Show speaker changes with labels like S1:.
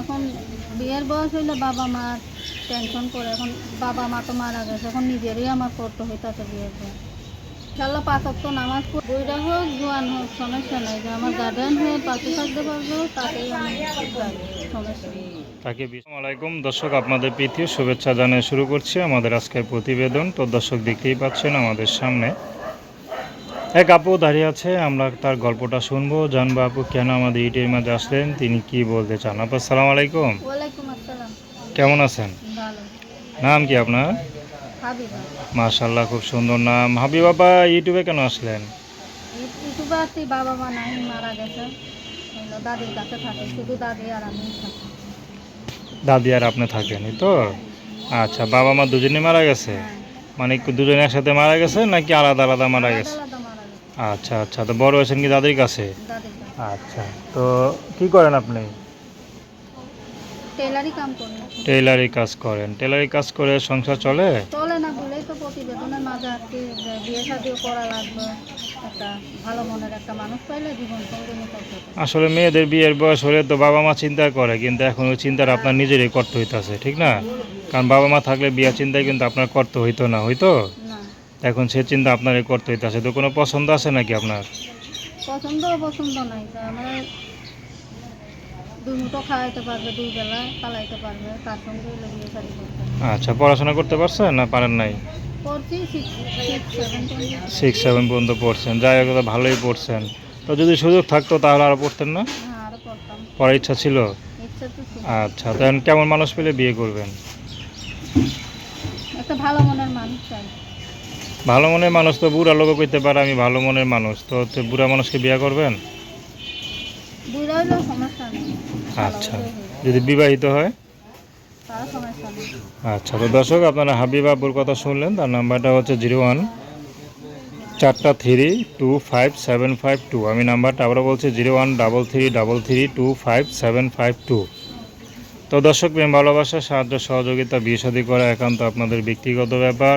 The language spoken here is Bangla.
S1: এখন বিয়ের বয়স হইলে বাবা মা টেনশন করে, এখন বাবা মা তো মারা গেছে, এখন নিজেরই আমার করতে হইতাছে বিয়ের বয়স ইনশাল্লাহ পাঁচক তো নামাজ বুইড়া হোক, জোয়ান হোক, সমস্যা নাই, যে আমার গার্ডেন হয়ে পাশে থাকতে পারব তাতেই আমি সমস্যা
S2: তাকে আলাইকুম। দর্শক, আপনাদের প্রীতি শুভেচ্ছা জানিয়ে শুরু করছি আমাদের আজকের প্রতিবেদন। তো দর্শক দেখতেই পাচ্ছেন আমাদের সামনে এক আপু দাঁড়িয়ে আছে আমরা তার গল্পটা শুনব। জানব আপু কেন আমাদের ইটের মাঝে আসলেন? তিনি কি বলতে চান? আপু আসসালামু আলাইকুম। কেমন আছেন? নাম কি আপনার? মাশাল্লাহ খুব সুন্দর নাম। হাবি বাবা ইউটিউবে কেন আসলেন?
S1: ইউটিউবে আসছি বাবা মা নাই মারা গেছে। দাদির কাছে থাকে শুধু দাদি আর আমি
S2: দাদি আর আপনি থাকেন তো? আচ্ছা বাবা মা দুজনে মারা গেছে?
S1: হ্যাঁ,
S2: মানে দুজনে একসাথে মারা গেছে নাকি আলাদা আলাদা মারা গেছে? আচ্ছা আচ্ছা। তো বড় হয়েছেন কি দাদির কাছে? আচ্ছা। তো কি করেন আপনি?
S1: কাম
S2: টেইলারি কাজ করেন। টেইলারি কাজ করে সংসার চলে?
S1: চলে না বলেই তো প্রতিবেদনের মাঝে আর বিয়ে শাদিও করা লাগবে। একটা ভালো মনের একটা মানুষ পাইলে জীবন সঙ্গে নিতে হবে।
S2: আসলে মেয়েদের বিয়ের বয়স হলে তো বাবা মা চিন্তা করে কিন্তু এখন ওই চিন্তাটা আপনার নিজেরই করতে হইতেছে ঠিক না? কারণ বাবা মা থাকলে বিয়ে চিন্তায় কিন্তু আপনার করতে হইতো না হইতো? এখন সে চিন্তা আপনারই করতে হইতেছে। তো কোনো পছন্দ আছে নাকি আপনার?
S1: পছন্দ অপছন্দ নাই। তা আমরা দুই মুঠো খাওয়াইতে পারবে দুই বেলা পালাইতে পারবে তার সঙ্গে করতে
S2: আচ্ছা পড়াশোনা করতে পারছেন না পারেন নাই?
S1: পড়ছি সিক্স সেভেন
S2: পর্যন্ত। পড়ছেন। যাই হোক ভালোই পড়ছেন। তো যদি সুযোগ থাকতো তাহলে আরও পড়তেন না?
S1: হ্যাঁ
S2: পড়ার ইচ্ছা ছিল?
S1: ইচ্ছা তো ছিল।
S2: আচ্ছা তো এখন কেমন মানুষ পেলে বিয়ে করবেন?
S1: একটা ভালো মনের মানুষ চাই।
S2: ভালো মনের মানুষ তো বুড়া লোকও কইতে পারে আমি ভালো মনের মানুষ। তো তো বুড়া মানুষকে বিয়ে করবেন? আচ্ছা যদি বিবাহিত হয়? আচ্ছা তো দর্শক আপনারা হাবিব আব্বুর কথা শুনলেন তার নাম্বারটা হচ্ছে জিরো ওয়ান চারটা three two five seven five two. আমি নাম্বারটা আবারও বলছি zero one double three double three two five seven five two. তো দর্শক প্রেম ভালোবাসা সাহায্য সহযোগিতা বিয়ে শাদী করা একান্ত আপনাদের ব্যক্তিগত ব্যাপার।